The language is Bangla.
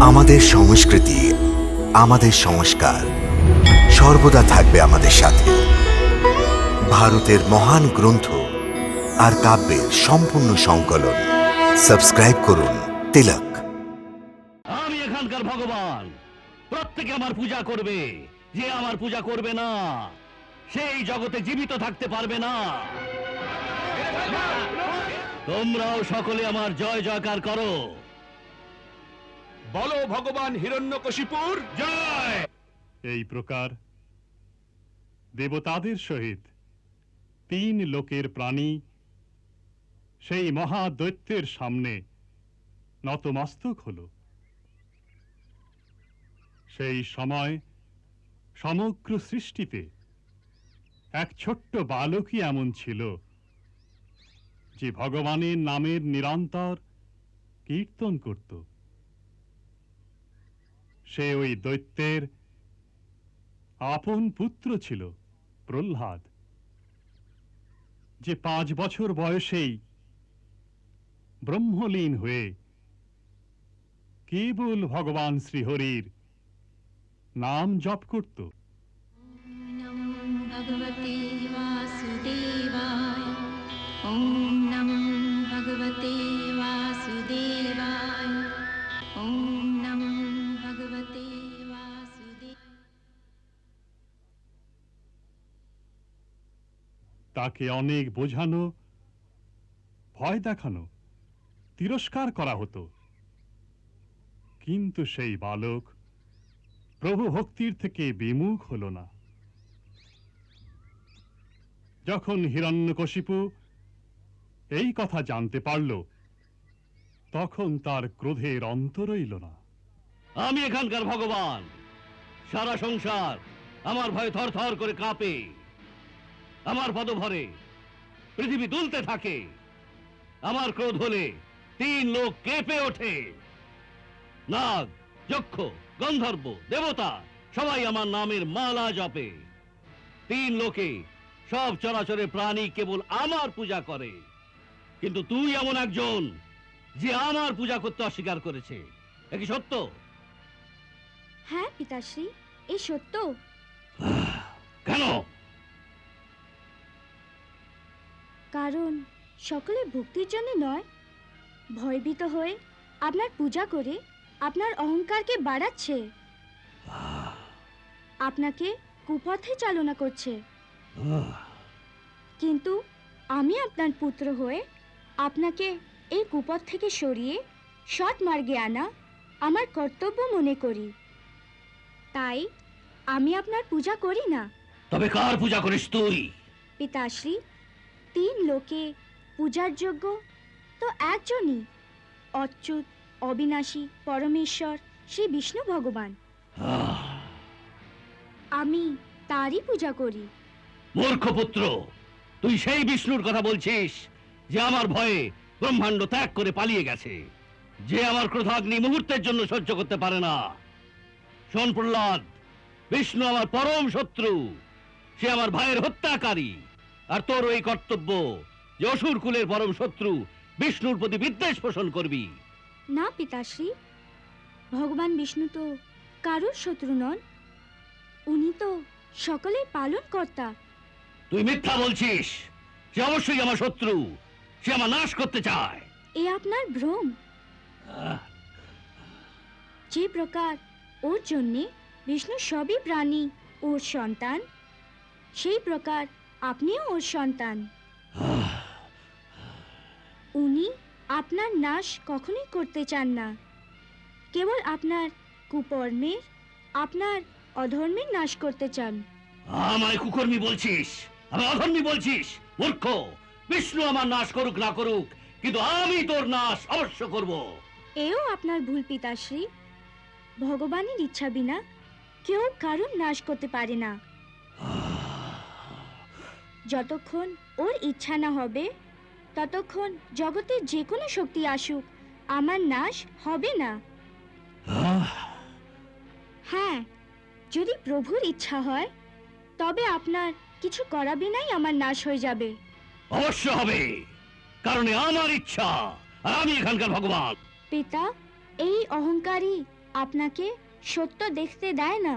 আমাদের সংস্কৃতি, আমাদের সংস্কার সর্বদা থাকবে আমাদের সাথে। ভারতের মহান গ্রন্থ আর কাব্যের সম্পূর্ণ সংকলন। সাবস্ক্রাইব করুন তিলক। আমি এখানকার ভগবান। প্রত্যেকে আমার পূজা করবে। যে আমার পূজা করবে না, সেই জগতে জীবিত থাকতে পারবে না। তোমরাও সকলে আমার জয় জয়কার করো। বলো ভগবান হিরণ্যকশিপুর, জয়! এই প্রকার দেবতাদের সহিত তিন লোকের প্রাণী সেই মহাদৈত্যের সামনে নতমস্তক হল। সেই সময় সমগ্র সৃষ্টিতে এক ছোট্ট বালকই এমন ছিল, যে ভগবানের নামের নিরন্তর কীর্তন করত। সে ওই দৈত্যের আপন পুত্র ছিল, প্রহ্লাদ। যে পাঁচ বছর বয়সেই ব্রহ্মলীন হয়ে কেবল ভগবান শ্রীহরির নাম জপ করত। ভগবতে বাসুদেবায় ॐ তাকে অনেক বোঝানো, ভয় দেখানো, তিরস্কার করা হতো। কিন্তু সেই বালক প্রভু ভক্তির থেকে বিমুখ হল না। যখন হিরণ্যকশিপু এই কথা জানতে পারল, তখন তার ক্রোধের অন্ত রইল না। আমি এখানকার ভগবান। সারা সংসার আমার ভয়ে থর থর করে কাঁপে। আমার পদভরে। পৃথিবী দুলতে থাকে। আমার ক্রোধ হলে তিন লোক কেঁপে ওঠে। নাগ যক্ষ গন্ধর্ব দেবতা সবাই আমার নামের মালা জপে। তিন লোকে সব চরাচরে প্রাণী কেবল আমার পূজা করে। কিন্তু তুই এমন একজন যে আমার পূজা করতে অস্বীকার করেছে। কি সত্য? হ্যাঁ পিতাশ্রী এই সত্য। কারণ সকলে ভক্তির জন্য নয়। ভয়ভীত হয়ে আপনার পূজা করে আপনার অহংকারকে বাড়াচ্ছে। আপনাকে কুপথে চালনা করছে। কিন্তু আমি আপনার পুত্র হয়ে আপনাকে এই কুপথ থেকে সরিয়ে সৎ মার্গে আনা আমার কর্তব্য মনে করি। তাই আমি আপনার পূজা করি না। তবে কার পূজা করিস তুই? পিতাশ্রী তিন লোকে পূজার যোগ্য তো একজনই অচ্যুত, অবিনাশী, পরমেশ্বর, শ্রী বিষ্ণু ভগবান। আমি তারই পূজা করি। মূর্খ পুত্র, তুই সেই বিষ্ণুর কথা বলছিস যে আমার ভয়ে ব্রহ্মাণ্ড ত্যাগ করে পালিয়ে গেছে। যে আমার ক্রোধাগ্নি মুহূর্তের জন্য সহ্য করতে পারে না। শোন প্রহ্লাদ, বিষ্ণু আমার পরম শত্রু, সে আমার ভাইয়ের হত্যাকারী। আর তোর ওই কর্তব্য যে অসুর কুলের পরম শত্রু বিষ্ণুর প্রতি বিদ্বেষ পোষণ করবি। না পিতাশ্রী। ভগবান বিষ্ণু তো কারোর শত্রু নন। উনি তো সকলের পালন কর্তা তুই মিথ্যা বলছিস। সে অবশ্যই আমার শত্রু। সে আমার নাশ করতে চায়। এ আপনার ভ্রম। যে প্রকার ওর জন্যে বিষ্ণু সবই প্রাণী ওর সন্তান সেই প্রকার আপনিও ওর সন্তান। উনি আপনার নাশ কখনোই করতে চান না। কেবল আপনার কুকর্মের আপনার অধর্মের নাশ করতে চান। আমায় কুকর্মী বলছিস? আমি অধর্মী বলছিস? মূর্খ! বিষ্ণু আমার নাশ করুক না করুক কিন্তু আমি তোর নাশ অবশ্য করব। এও আপনার ভুল পিতাশ্রী। ভগবানের ইচ্ছা বিনা কেউ কারুর নাশ করতে পারে না। যতক্ষণ ওর ইচ্ছা না হবে ততক্ষণ জগতের যে কোনো শক্তি আসুক আমার নাশ হবে না। হ্যাঁ যদি প্রভুর ইচ্ছা হয় তবে আপনার কিছু করা বিনাই আমার নাশ হয়ে যাবে। অবশ্য হবে কারণ আমার ইচ্ছা আর আমি এখানকার ভগবান। পিতা এই অহংকারী আপনাকে সত্য দেখতে দেয় না।